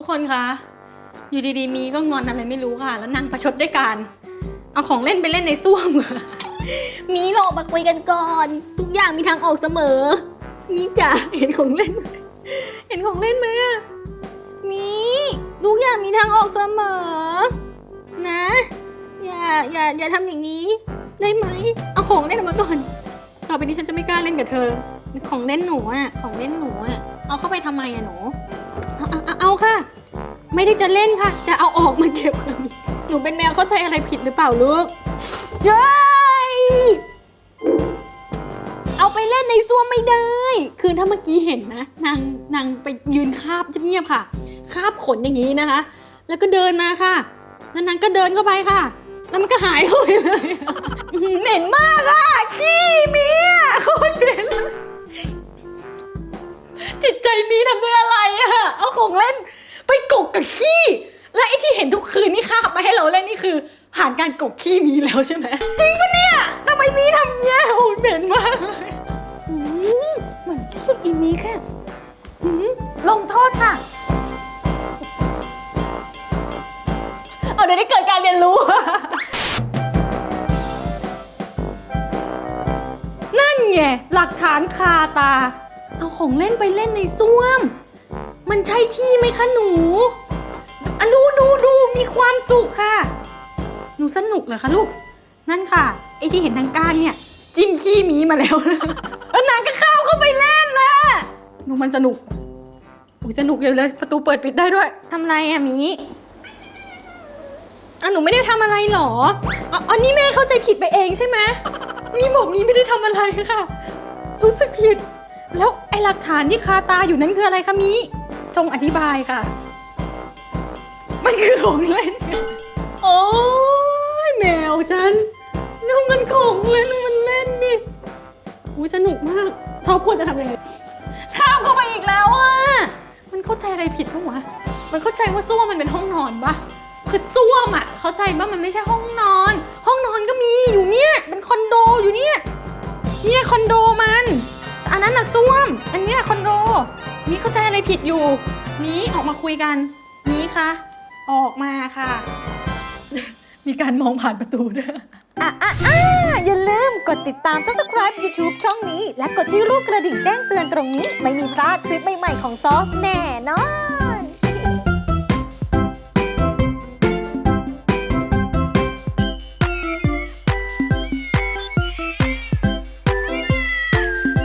ทุกคนคะ อยู่ดีๆ มีก็งอนอะไรไม่รู้ค่ะ แล้วนางประชดด้วยการ เอาของเล่นไปเล่นในส้วมค่ะ มีเราออกมาคุยกันก่อน ทุกอย่างมีทางออกเสมอ มีจ๋าเห็นของเล่นไหมเห็นของเล่นไหมอะมีทุกอย่างมีทางออกเสมอ นะ อย่าอย่าอย่าทำอย่างนี้ ได้ไหม เอาของเล่นออกมาก่อน ต่อไปนี้ฉันจะไม่กล้าเล่นกับเธอ ของเล่นหนูอะของเล่นหนูอะเอาเข้าไปทำไมอะหนู เอาเอาเอาค่ะ ไม่ได้จะเล่นค่ะ จะเอาออกมาเก็บค่ะหนูเป็นแมวเข้าใจอะไรผิดหรือเปล่าลูกเย้ยเอาไปเล่นในซ่วมไม่ได้ คือถ้าเมื่อกี้เห็นนะนางนางไปยืนคาบเงียบๆค่ะ คาบขนอย่างนี้นะคะ แล้วก็เดินมาค่ะ แล้วนางก็เดินเข้าไปค่ะ แล้วมันก็หายเข้าไปเลย เหม็นมากอะขี้เมีอะโคตรเหม็น เอาของเล่น ไปกกกับขี้ และไอ้ที่เห็นทุกคืนนี่คาบมาให้เราเล่นนี่คือผ่านการกกขี้มีแล้วใช่ไหมจริงปะเนี่ยทำไมมีทำเนี้ยโอ้ยเหม็นมากเลยอืมเหมือนพวกอีนี้แค่อืมลงโทษค่ะ เอาเดี๋ยวได้เกิดการเรียนรู้ นั่นไงหลักฐานคาตา เอาของเล่นไปเล่นในส้วม มันใช่ที่ไหมคะหนูอันดูดูดูมีความสุขค่ะ หนูสนุกเหรอคะลูก นั่นค่ะ ไอที่เห็นทางก้านเนี่ย จิ้มขี้หมีมาแล้วแล้วนางก็เข้าเข้าไปเล่นนะหนูมันสนุกอุ้ยสนุกเลยเลย ประตูเปิดปิดได้ด้วยทำไรอะหมีอะหนูไม่ได้ทำอะไรหรออ๋ออันนี้แม่เข้าใจผิดไปเองใช่ไหมมีบอกมีไม่ได้ทำอะไรค่ะ รู้สึกผิด แล้วไอ้หลักฐานที่คาตาอยู่นั้นคืออะไรคะมี จงอธิบายค่ะ มันคือของเล่น โอ้ยแมวฉันนั่นมันของเล่นนั่นมันเล่นนี่อุ้ยสนุกมากชอบควรจะทำยังไงข้ามเข้าไปอีกแล้วอะ มันเข้าใจอะไรผิดปะวะ มันเข้าใจว่าส้วมมันเป็นห้องนอนปะคือส้วมอะ เข้าใจว่ามันไม่ใช่ห้องนอน ห้องนอนก็มีอยู่เนี่ยเป็นคอนโดอยู่เนี่ยเนี่ยคอนโดมัน อันนั้นน่ะส้วม อันเนี้ยคอนโด นี่เข้าใจอะไรผิดอยู่ นี้ออกมาคุยกัน นี้คะ ออกมาค่ะ มีการมองผ่านประตูด้วยอะอะอะอย่าลืมกดติดตาม subscribe YouTube ช่องนี้ และกดที่รูปกระดิ่งแจ้งเตือนตรงนี้ ไม่มีพลาดคลิปใหม่ ๆ ของซอฟแน่นอน